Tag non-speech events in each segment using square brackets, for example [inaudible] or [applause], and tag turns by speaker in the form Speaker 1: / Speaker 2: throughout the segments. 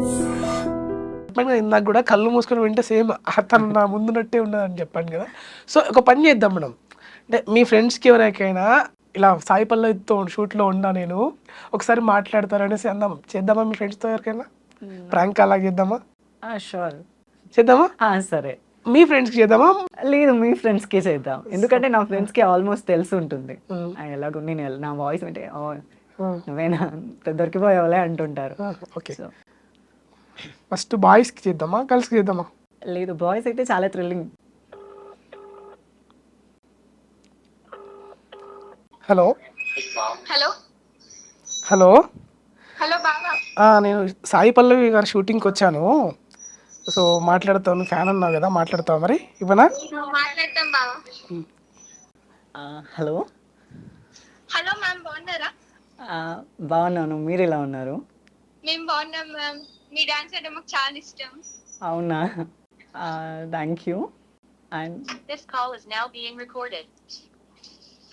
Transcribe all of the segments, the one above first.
Speaker 1: చెప్పాను కదా ఇందాక కూడా కళ్ళు మూసుకొని వింటే సేమ్ తను నా ముందున్నట్టే ఉన్నదని చెప్పాను కదా. సో ఒక పని చేద్దాం మేడం అంటే మీ ఫ్రెండ్స్కి ఎవరికైనా ఇలా సాయి పల్లవితో షూట్లో ఉన్నా నేను ఒకసారి మాట్లాడతారనేసి అందాం చేద్దామా మీ ఫ్రెండ్స్తో ఎవరికైనా? ప్రాంక్ అలా చేద్దామా?
Speaker 2: షూర్
Speaker 1: చేద్దామా?
Speaker 2: సరే.
Speaker 1: మీ ఫ్రెండ్స్కి చేద్దామా?
Speaker 2: లేదు మీ ఫ్రెండ్స్కి చేద్దాం. ఎందుకంటే నా ఫ్రెండ్స్కి ఆల్మోస్ట్ తెలిసి ఉంటుంది. ఎలాగో నేను నా వాయిస్ "ఓ, నువ్వేనా? దొరికిపోయావులే అంటుంటారు.
Speaker 1: ఓకే. ఫస్ట్ బాయ్స్కి చేద్దామా గర్ల్స్కి చేద్దామా?
Speaker 2: లేదు బాయ్స్ అయితే చాలా thrilling.
Speaker 1: Hello?
Speaker 3: Hello?
Speaker 1: Hello?
Speaker 3: Hello బాబా
Speaker 1: ఆ, నేను సాయి పల్లవి గారి షూటింగ్కి వచ్చాను. సో మాట్లాడతాను ఫ్యాన్ అన్నావు కదా మాట్లాడతావు మరి? ఇవ్వనా?
Speaker 3: మాట్లాడతాం బాబా
Speaker 2: హలో?
Speaker 3: హలో మ్యామ్ బాగున్నారా?
Speaker 2: బాగున్నాను. మీరు ఎలా ఉన్నారు?
Speaker 3: మేము బాగున్నాం మ్యామ్. మీ డాన్స్ అంటే మాకు చాలా ఇష్టం.
Speaker 2: అవునా? Thank you and
Speaker 3: this call is now being recorded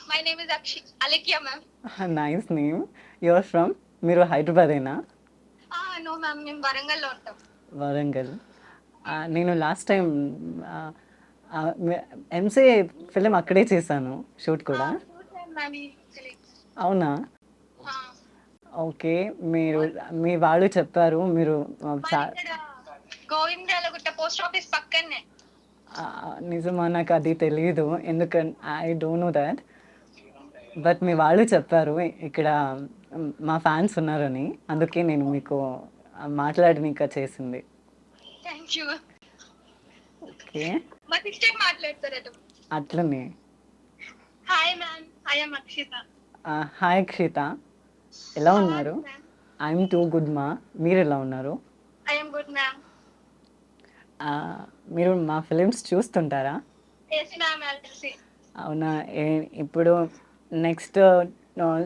Speaker 3: my name is Akshi Alekhya ma'am
Speaker 2: nice name your from మీరు హైదరాబాదేనా?
Speaker 3: నో మ్యామ్ మేము వరంగల్లో ఉంటాం.
Speaker 2: వరంగల్. నేను లాస్ట్ టైం ఎంసీ ఫిలిం అక్కడే చేశాను షూట్ కూడా.
Speaker 3: మ్యామ్
Speaker 2: అవునా? ఓకే మీరు మీ వాళ్ళు చెప్పారు మీరు
Speaker 3: గోవిందాలగుట్ట పోస్ట్ ఆఫీస్ పక్కనే.
Speaker 2: నిజమా నాకు అది తెలియదు ఎందుకంటే I don't know that but మీ వాళ్ళు చెప్పారు ఇక్కడ మ్, ఫ్యాన్స్ ఉన్నారని అందుకే నేను మీకు మాట్లాడనిక చేసింది. ఓకే.
Speaker 3: మా సిస్టర్ మాట్లాడతారట
Speaker 2: అట్లనే.
Speaker 3: Hi ma'am I'm Akshitha
Speaker 2: hi Akshitha ఎలా ఉన్నారు? ఐఎమ్ టూ గుడ్ మా మీరు ఎలా ఉన్నారు?
Speaker 3: ఐఎమ్ గుడ్ మ్యామ్
Speaker 2: మీరు మా ఫిలిమ్స్ చూస్తుంటారా? అవునా? ఇప్పుడు నెక్స్ట్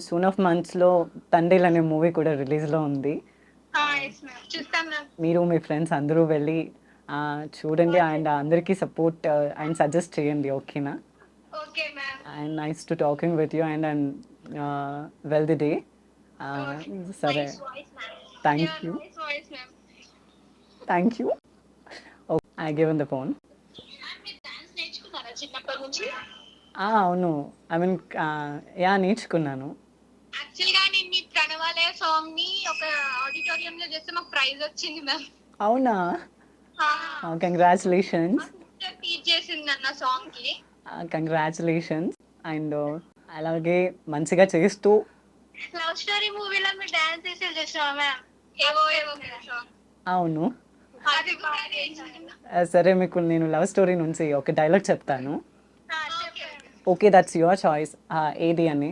Speaker 2: సూన్ ఆఫ్ మంత్స్లో తండ్రిలు అనే మూవీ కూడా రిలీజ్లో ఉంది. మీరు మీ ఫ్రెండ్స్ అందరూ వెళ్ళి చూడండి అండ్ అందరికీ సపోర్ట్ అండ్ సజెస్ట్ చేయండి ఓకేనా and nice to talking with you and and well the day సరే. Thank you. Thank you oh I given the phone అవును. ఐ మీన్ యా నేర్చుకున్నాను.
Speaker 3: యాక్చువల్గా నేను మీ ప్రణవాలయ సాంగ్ని ఒక ఆడిటోరియం లో చేస్తే మాకు ప్రైజ్ వచ్చింది మ్యామ్
Speaker 2: అవునా? కంగ్రాచులేషన్స్
Speaker 3: టీచ్ చేసింది అన్న సాంగ్కి
Speaker 2: కంగ్రాచులేషన్స్ అండ్ అలాగే మంచిగా చేస్తూ
Speaker 3: లవ్ స్టోరీ మూవీలో మీరు డాన్స్ చేసావా మ్యామ్ ఏవో ఏవో
Speaker 2: అవును. సరే మీకు నేను లవ్ స్టోరీ నుంచి ఒక డైలాగ్ చెప్తాను. ఓకే దట్స్ యువర్ చాయిస్ ఏది అని.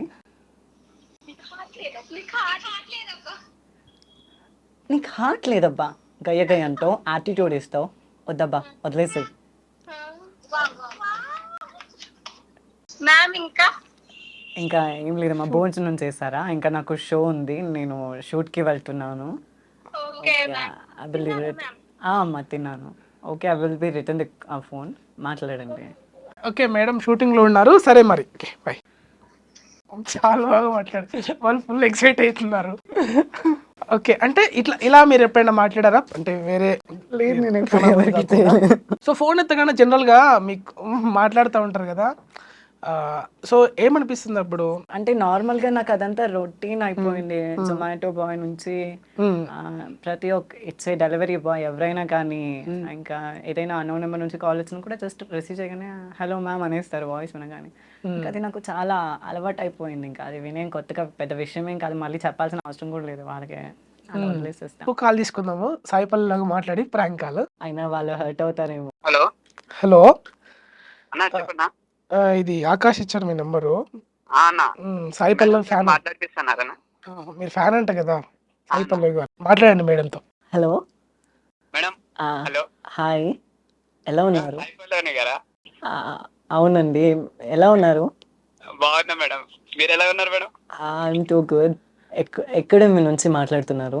Speaker 2: నీకు హార్ట్ లేదబ్బా. గయ్య గయ్య అంటావు యాటిట్యూడ్ ఇస్తావు. వద్దబ్బా వదిలేసి
Speaker 3: మ్యామ్ ఇంకా?
Speaker 2: ఇంకా ఏం లేదమ్మా భోజనం చేస్తారా ఇంకా నాకు షో ఉంది నేను షూట్కి వెళ్తున్నాను.
Speaker 3: ఓకే
Speaker 2: ఐ విల్ అమ్మా తిన్నాను. Okay I will be return the phone మాట్లాడండి.
Speaker 1: ఓకే మేడం షూటింగ్లో ఉన్నారు. సరే మరి. ఓకే బాయ్ చాలా బాగా మాట్లాడారు. వాళ్ళు ఫుల్ ఎక్సైట్ అవుతున్నారు. ఓకే అంటే ఇట్లా ఇలా మీరు ఎప్పుడైనా మాట్లాడారా? అంటే వేరే
Speaker 2: లేదు నేను.
Speaker 1: సో ఫోన్ ఎత్తగానే జనరల్గా మీకు మాట్లాడుతూ ఉంటారు కదా. సో ఏమనిపిస్తుంది అప్పుడు?
Speaker 2: అంటే నార్మల్గా నాకు అదంతా రొటీన్ అయిపోయింది. జొమాటో బాయ్ నుంచి ప్రతి ఒక్క ఇట్స్ ఏ డెలివరీ బాయ్ ఎవరైనా కానీ ఇంకా ఏదైనా అన్నో నెంబర్ నుంచి కాల్ వచ్చినా కూడా జస్ట్ రిసీవ్ చేయగానే హలో మ్యామ్ అనేస్తారు వాయిస్ వినగానే. అది నాకు చాలా అలవాటు అయిపోయింది ఇంకా. అది వినేం కొత్తగా పెద్ద విషయం ఏం కాదు. మళ్ళీ చెప్పాల్సిన అవసరం కూడా లేదు వాళ్ళకి.
Speaker 1: కాల్ తీసుకుందాము. సాయిపల్లి లాగా మాట్లాడి ప్రాంక్ కాల్.
Speaker 2: అయినా వాళ్ళు హర్ట్ అవుతారేమో.
Speaker 4: హలో.
Speaker 1: హలో.
Speaker 4: అన్నా చెప్పన్నా.
Speaker 1: ఆ, ఇది ఆకాష్ ఇచ్చారు మీ నెంబరు.
Speaker 4: ఆ అన్న.
Speaker 1: సాయిపల్లి ఫ్యాన్.
Speaker 4: మాట్లాడిపిస్తున్నారన్నా
Speaker 1: మీరు ఫ్యాన్ అంట కదా సాయిపల్లి గారు. మాట్లాడండి మేడంతో.
Speaker 2: హలో.
Speaker 4: Madam hello.
Speaker 2: హాయ్. ఎలా ఉన్నారు?
Speaker 4: అయిపోలేని కదా
Speaker 2: ఆ, అవునండి. ఎలా ఉన్నారు?
Speaker 4: బాగున్నా మేడం. మీరు ఎలా ఉన్నారు మేడం?
Speaker 2: ఐఎమ్ టూ గుడ్ ఎక్కడమి నుంచి మాట్లాడుతున్నారు?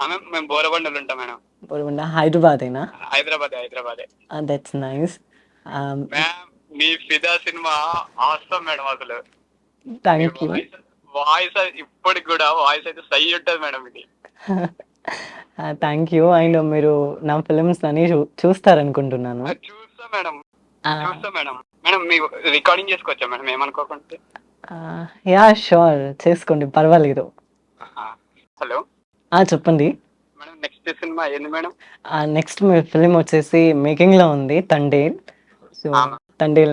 Speaker 4: ఆమె మేము బోరబండలు ఉంటాం మేడం.
Speaker 2: బోరుబండ హైదరాబాదేనా?
Speaker 4: హైదరాబాద్ హైదరాబాద్.
Speaker 2: దట్స్ నైస్
Speaker 4: మీ ఫిదా సినిమా ఆస్తాం మేడం అసలు.
Speaker 2: థ్యాంక్ యూ
Speaker 4: వాయిస్ ఇప్పటికి కూడా వాయిస్ అయితే సై ఉంటుంది మేడం ఇది. [laughs]
Speaker 2: థ్యాంక్ యూ అండ్ మీరు నా ఫిల్మ్స్ అన్ని చూ చూస్తారనుకుంటున్నాను.
Speaker 4: చూస్తా మేడం. చూస్తా మేడం. మేడం మీ రికార్డింగ్ చేసుకోవచ్చా మేడం? ఏమనుకోకుంటే.
Speaker 2: యా షూర్ చేసుకోండి. పర్వాలేదు.
Speaker 4: హలో.
Speaker 2: ఆ, చెప్పండి.
Speaker 4: మేడం నెక్స్ట్ సినిమా ఏంది మేడం?
Speaker 2: నెక్స్ట్ మీ ఫిలిం వచ్చేసి మేకింగ్లో ఉంది తండేల్ సో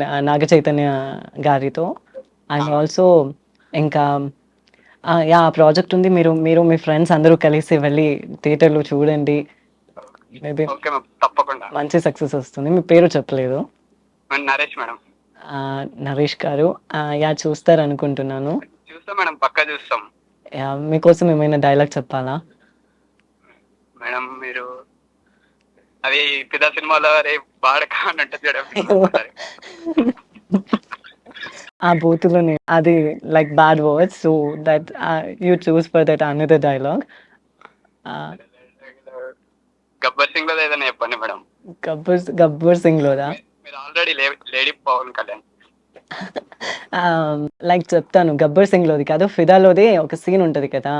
Speaker 4: ఆ,
Speaker 2: నాగ చైతన్య గారితో. అండ్ ఆల్సో ఇంకా ఆ, యా ప్రాజెక్ట్ ఉంది. మీరు మీరు మీ ఫ్రెండ్స్ అందరూ కలిసి వెళ్ళి థియేటర్లో చూడండి. మేబీ
Speaker 4: తప్పకుండా.
Speaker 2: మంచి సక్సెస్ వస్తుంది. మీ పేరు చెప్పలేదు.
Speaker 4: నరేష్ మేడం.
Speaker 2: నరేష్ గారు. యా చూస్తారు అనుకుంటున్నాను
Speaker 4: చూస్తాం మేడం పక్కా చూస్తాం.
Speaker 2: మీకోసం ఏమైనా డైలాగ్ చెప్పాలా?
Speaker 4: మేడం మీరు అది పిదా సినిమాలో రే బాడక అని అంటే చూడండి
Speaker 2: ఆ బూతులోనే అది like bad words so that you choose for that another dialogue
Speaker 4: Gabbar సింగ్లో ఏదైనా చెప్పండి మేడం.
Speaker 2: గబ్బర్ గబ్బర్ సింగ్ లోదా
Speaker 4: మీరు already lady Pawan Kalyan. [laughs]
Speaker 2: Like చెప్తాను. గబ్బర్ సింగ్ లోది కాదు ఫిదాలోది ఒక సీన్ ఉంటది కదా.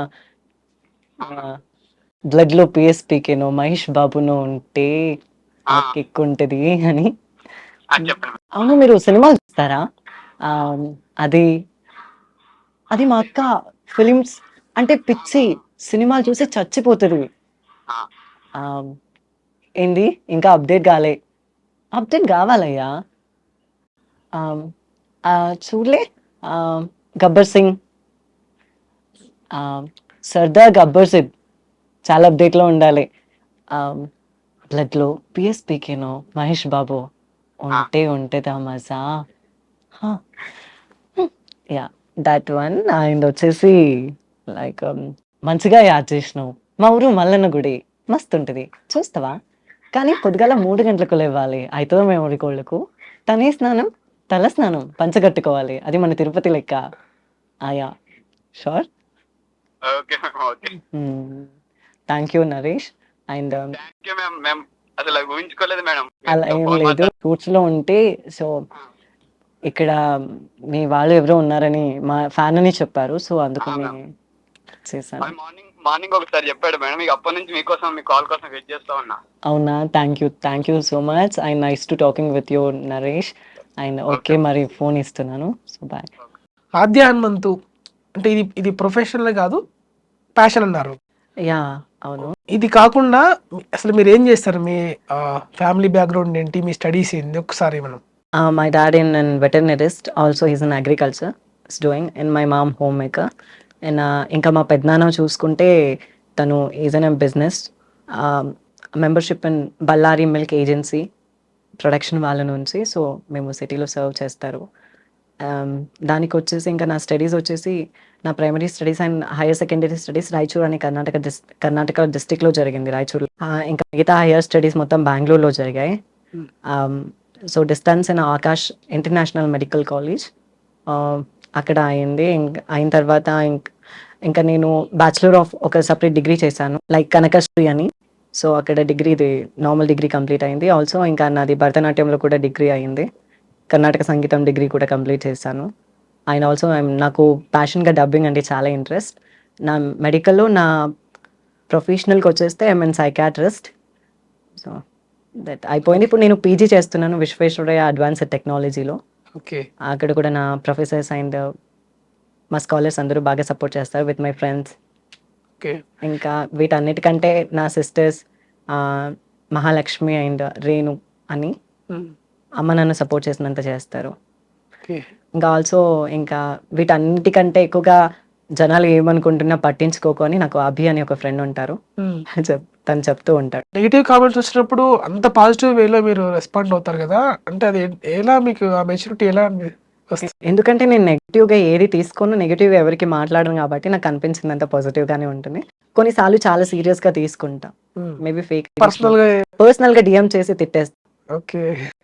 Speaker 2: బ్లడ్లో పిఎస్పీకేనో మహేష్ బాబునో ఉంటే కిక్ ఉంటది అని. అవును మీరు సినిమాలు చూస్తారా? అది అది మా అక్క ఫిలిమ్స్ అంటే పిచ్చి సినిమాలు చూసి చచ్చిపోతుంది. ఏంది? ఇంకా అప్డేట్ కాలే. అప్డేట్ కావాలయ్యా. చూడలే? గబ్బర్ సింగ్. సర్దార్ గబ్బర్ సింగ్. చాలా అప్డేట్లో ఉండాలి. బ్లడ్లో పిఎస్పీకేనో మహేష్ బాబు ఉంటే ఉంటేదా మజా యా దట్ వన్ అండ్ వచ్చేసి లైక్ మంచిగా యాడ్ చేసినావు. మా ఊరు మల్లన్న గుడి. మస్తు ఉంటుంది. చూస్తావా? కానీ పొద్దుగాల మూడు గంటలకు లేవాలి. అవుతుందో మేము ఊరికోళ్ళకు తనే స్నానం తల స్నానం పంచగట్టుకోవాలి అది మన తిరుపతి లెక్క. ఆయా sure
Speaker 4: okay
Speaker 2: thank you Naresh and
Speaker 4: అసలు ఊహించుకోలేదు మేడం.
Speaker 2: అలా ఏం లేదు. రూట్స్లో ఉంటే సో ఇక్కడ మీ వాళ్ళు ఎవరో ఉన్నారని మా ఫ్యాన్ అని చెప్పారు. సో అందుకని చేశాను.
Speaker 4: మార్నింగ్ మార్నింగ్ ఒకసారి చెప్పాడు మేడం. ఇక అప్పటి నుంచి మీకోసం మీ కాల్ కోసం వెయిట్ చేస్తా ఉన్నా.
Speaker 2: అవునా? Thank you thank you so much and nice to talking with you Naresh and okay మరి ఫోన్ ఇస్తున్నాను. సో బాయ్
Speaker 1: ఆద్య హనుమంతు అంటే ఇది ఇది ప్రొఫెషనల్ కాదు ప్యాషన్ అన్నారు.
Speaker 2: యా అవును.
Speaker 1: ఇది కాకుండా అసలు మీరు ఏం చేస్తారు? మీ ఫ్యామిలీ బ్యాక్గ్రౌండ్ ఏంటి? మీ స్టడీస్ ఏంటి? ఒకసారి మనం.
Speaker 2: My dad in and veterinarist also is an agriculture is doing and my mom home maker and ఇంకా మా పెద్దనాన్న చూసుకుంటే తను is an business membership in Ballari milk agency production వాళ్ళ నుంచి. సో మేము సిటీలో సర్వ్ చేస్తారు. దానికి వచ్చేసి ఇంకా నా స్టడీస్ వచ్చేసి నా primary studies and higher secondary studies Raichur అనే కర్ణాటక డిస్ కర్ణాటక డిస్టిక్లో జరిగింది రాయచూర్. ఇంకా మిగతా హైయర్ స్టడీస్ మొత్తం బెంగళూరులో జరిగాయి. So distance in Akash international medical college అక్కడ అయింది. ఇంక- అయిన తర్వాత ఇంక్- ఇంకా నేను బ్యాచులర్ ఆఫ్ ఒక సపరేట్ డిగ్రీ చేశాను. లైక్ కనకశ్రీ అని. సో అక్కడ డిగ్రీ ఇది నార్మల్ డిగ్రీ కంప్లీట్ అయింది. ఆల్సో ఇంకా నాది భరతనాట్యంలో కూడా డిగ్రీ అయింది. కర్ణాటక సంగీతం డిగ్రీ కూడా కంప్లీట్ చేశాను. అండ్ ఆల్సో నాకు ప్యాషన్గా డబ్బింగ్ అంటే చాలా ఇంట్రెస్ట్. నా మెడికల్లో నా ప్రొఫెషనల్కి వచ్చేస్తే ఐఎమ్ సైకాట్రిస్ట్. సో దట్ అయిపోయింది. ఇప్పుడు నేను పీజీ చేస్తున్నాను విశ్వేశ్వరయ్య అడ్వాన్స్డ్ టెక్నాలజీలో.
Speaker 1: ఓకే.
Speaker 2: అక్కడ కూడా నా ప్రొఫెసర్స్ అండ్ మా స్కాలర్స్ అందరూ బాగా సపోర్ట్ చేస్తారు విత్ మై ఫ్రెండ్స్.
Speaker 1: ఓకే.
Speaker 2: ఇంకా వీటన్నిటికంటే నా సిస్టర్స్ మహాలక్ష్మి అండ్ రేణు అని. అమ్మ నన్ను సపోర్ట్ చేసినంత చేస్తారు.
Speaker 1: ఓకే.
Speaker 2: ఇంకా ఆల్సో ఇంకా వీటన్నిటికంటే ఎక్కువగా జనాలు ఏమనుకుంటున్నా పట్టించుకోకు అని నాకు అభి అని ఒక ఫ్రెండ్ ఉంటారు. [laughs] తను చెప్తూ ఉంటాడు.
Speaker 1: నెగిటివ్ కామెంట్స్ వచ్చినప్పుడు అంత పాజిటివ్ వేలో మీరు రెస్పాండ్ అవుతారు కదా? అంటే అది ఎలా మీకు ఆ మెచ్యూరిటీ ఎలా
Speaker 2: ఎందుకంటే నేను నెగిటివ్గా ఏది తీసుకోను నెగిటివ్ ఎవరికి మాట్లాడను కాబట్టి నాకు అనిపించినంత పాజిటివ్గానే ఉంటుంది. కొన్నిసార్లు చాలా సీరియస్గా తీసుకుంటా. మేబీ ఫేక్
Speaker 1: పర్సనల్గా
Speaker 2: పర్సనల్గా డిఎం చేసి తిట్టేస్తా.
Speaker 1: ఓకే.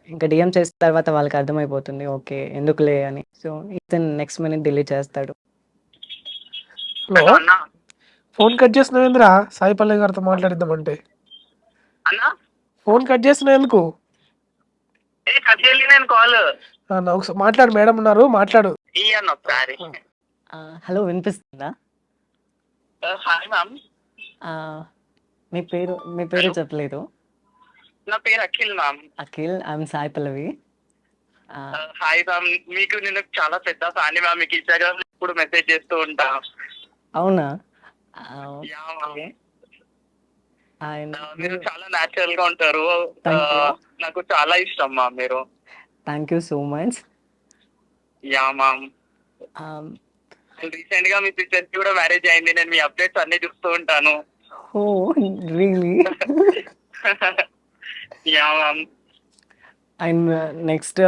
Speaker 2: ఇంకా డిఎం చేసిన తర్వాత వాళ్ళకి అర్థమైపోతుంది ఓకే ఎందుకులే అని. సో ఇతను నెక్స్ట్ మినిట్ డిలీట్ చేస్తాడు.
Speaker 1: హలో?
Speaker 4: అన్నా.
Speaker 1: ఫోన్ కట్ చేసినవేంద్రా సాయి పల్లె గారితో మాట్లాడిద్దామంటే.
Speaker 4: అన్నా?
Speaker 1: ఫోన్ కట్ చేసిన ఎందుకు?
Speaker 4: ఏ కట్ చేయలేదు నేను కాల్.
Speaker 1: ఆ, నా ఒకసారి మాట్లాడు మేడం ఉన్నారు మాట్లాడు.
Speaker 2: హలో వినిపిస్తుందా?
Speaker 4: Hi ma'am.
Speaker 2: ఆ, మీ పేరు మీ పేరు చెప్పలేదు.
Speaker 4: నా పేరు Akhil ma'am
Speaker 2: Akhil I'm Sai Pallavi
Speaker 4: hi ma'am మీకు నేను చాలా పెద్ద ఫ్యాన్ మ్యామ్ మీకు ఇన్స్టాగ్రామ్ ఇప్పుడు మెసేజ్ చేస్తూ ఉంటా.
Speaker 2: అవునా? ఆయన
Speaker 4: మీరు చాలా న్యాచురల్గా ఉంటారు. ఆ, నాకు చాలా ఇష్టం మ్యామ్ మీరు.
Speaker 2: Thank you so much
Speaker 4: yeah ma'am రీసెంట్గా మీ సిస్టర్ కూడా మ్యారేజ్ అయింది. నేను మీ అప్డేట్స్ అన్ని చూస్తూ ఉంటాను.
Speaker 2: ఓ really
Speaker 4: yeah ma'am
Speaker 2: and next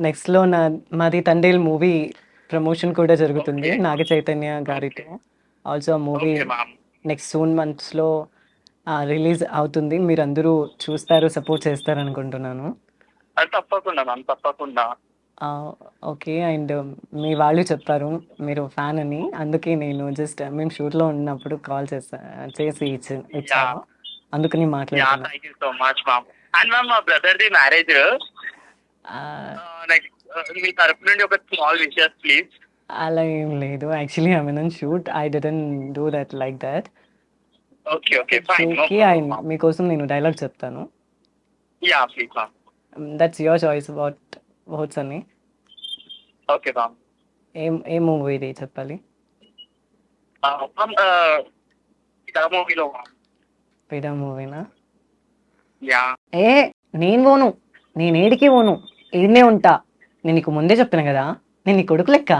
Speaker 2: నెక్స్ట్లో నా మాది తండేల్ మూవీ ప్రమోషన్ కూడా జరుగుతుంది. నాగ చైతన్య గారితో. ఆల్సో మూవీ నెక్స్ట్ సూన్ మంత్స్లో రిలీజ్ అవుతుంది. మీరు అందరూ చూస్తారు సపోర్ట్ చేస్తారు అనుకుంటున్నాను.
Speaker 4: తప్పకుండా మ్యామ్ తప్పకుండా.
Speaker 2: ఓకే. అండ్ మీ వాళ్ళు చెప్పారు మీరు ఫ్యాన్ అని. అందుకే నేను జస్ట్ మేము షూట్లో ఉన్నప్పుడు కాల్ చేసి ఇచ్చి ఇచ్చాను. అందుకని
Speaker 4: యా అండ్ మ్యామ్ మా బ్రదర్ ది మ్యారేజ్
Speaker 2: ఆ,
Speaker 4: నెక్స్ట్ మీ తరపు నుండి ఒక స్మాల్ విషయస్ ప్లీజ్
Speaker 2: అలా ఏం లేదు. Actually I mean shoot I don't do that like that
Speaker 4: okay okay fine
Speaker 2: మీకోసం నేను డైలాగ్ చెప్తాను.
Speaker 4: Yeah please ma'am
Speaker 2: that's your choice about words అని.
Speaker 4: ఓకే మ్యామ్
Speaker 2: ఏం ఏ మూవీ ఇది చెప్పాలి?
Speaker 4: ఇదా మూవీలో
Speaker 2: పేడా మూవీనా ఏ నేను పోను. నేను ఏడికి పోను. ఈడనే ఉంటా. నేను నీకు ముందే చెప్పిన కదా? నేను నీ కొడుకు లెక్క.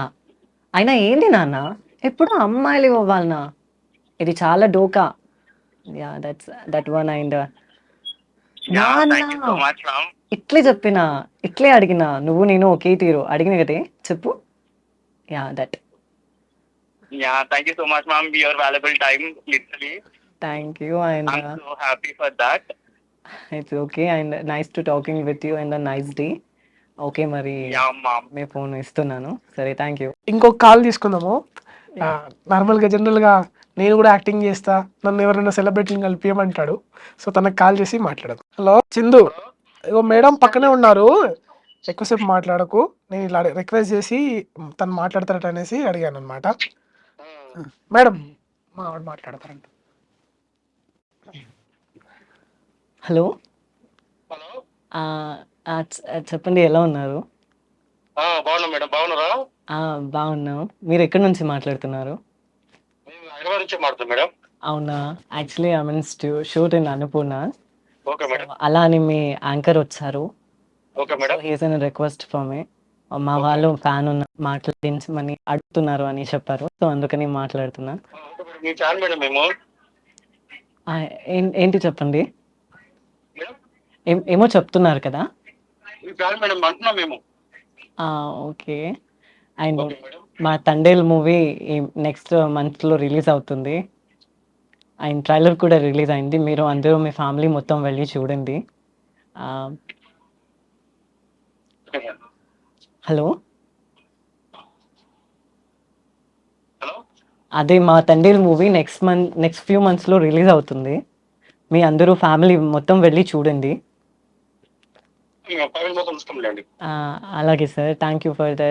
Speaker 2: అయినా ఏంది నాన్న? ఎప్పుడు అమ్మాయిలు ఇవ్వాలనా ఇది చాలా డోకా. Yeah that's that one and ఇట్లే చెప్పిన. ఇట్లే అడిగిన. నువ్వు నేను ఒకే తీరు. అడిగిన కదే చెప్పు. Yeah that
Speaker 4: yeah thank you so much ma'am your valuable time literally
Speaker 2: thank you and
Speaker 4: happy for that
Speaker 2: it's okay and nice to talking with you and nice day okay మరి మీ ఫోన్ ఇస్తున్నాను. సరే thank you
Speaker 1: ఇంకొక call తీసుకుందాము. నార్మల్గా జనరల్గా నేను కూడా యాక్టింగ్ చేస్తా. నన్ను ఎవరైనా సెలబ్రిటీని కలిపియమంటాడు. సో తనకు కాల్ చేసి మాట్లాడదు. హలో చిందు. ఇగో మేడం పక్కనే ఉన్నారు. ఎక్కువసేపు మాట్లాడకు. నేను ఇలా రిక్వెస్ట్ చేసి తను మాట్లాడతారట అనేసి అడిగాను అనమాట మేడం మా ఆవిడ మాట్లాడతారంట.
Speaker 2: హలో? చెప్పండి ఎలా ఉన్నారు?
Speaker 4: బాగున్నాం మేడం. బాగున్నారా?
Speaker 2: బాగున్నాం. మీరు ఎక్కడి నుంచి మాట్లాడుతున్నారు?
Speaker 4: హైదరాబాద్ నుంచి మేడం.
Speaker 2: అవునా? Actually I mean shoot in Annapurna
Speaker 4: okay madam.
Speaker 2: అలా అని మీ యాంకర్ వచ్చారు.
Speaker 4: Okay madam.
Speaker 2: He's an request for మీ మా వాళ్ళు ఫ్యాన్ ఉన్న మాట్లాడించమని అడుగుతున్నారు అని చెప్పారు. సో అందుకని మాట్లాడుతున్నా. ఏంటి చెప్పండి? ఏమో చెప్తున్నారు కదా?
Speaker 4: మేడం అంటున్నాం మేము.
Speaker 2: ఓకే. అండ్ మా తండేల్ మూవీ నెక్స్ట్ మంత్లో రిలీజ్ అవుతుంది. అండ్ ట్రైలర్ కూడా రిలీజ్ అయింది. మీరు అందరూ మీ ఫ్యామిలీ మొత్తం వెళ్ళి చూడండి. హలో?
Speaker 4: హలో?
Speaker 2: అదే మా Thandel movie next month next few మంత్స్లో రిలీజ్ అవుతుంది. మీ అందరూ ఫ్యామిలీ మొత్తం వెళ్ళి చూడండి
Speaker 4: మేము ఫ్యామిలీ మొత్తం చూస్తాంలేండి
Speaker 2: ఆ, అలాగే sir. Thank you for the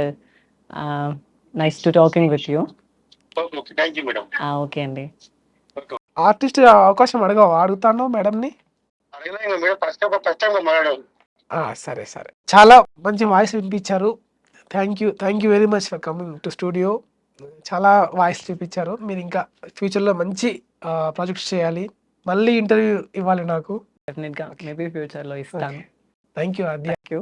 Speaker 2: nice to talking with you
Speaker 4: okay okay. Thank you madam
Speaker 2: okay అండి.
Speaker 1: ఆర్టిస్ట్ అవకాశం అడగవు? అడుగుతాను
Speaker 4: మేడం.
Speaker 1: ఆ, సరే సరే. చాలా మంచి వాయిస్ వినిపించారు. Thank you thank you very much for coming to studio చాలా వాయిస్ చూపించారు మీరు ఇంకా ఫ్యూచర్లో మంచి ప్రాజెక్ట్స్ చేయాలి. మళ్ళీ ఇంటర్వ్యూ ఇవ్వాలి నాకు.
Speaker 2: డెఫినెట్గా మేబీ ఫ్యూచర్లో ఇస్తాను.
Speaker 1: Thank you Aadya
Speaker 2: thank you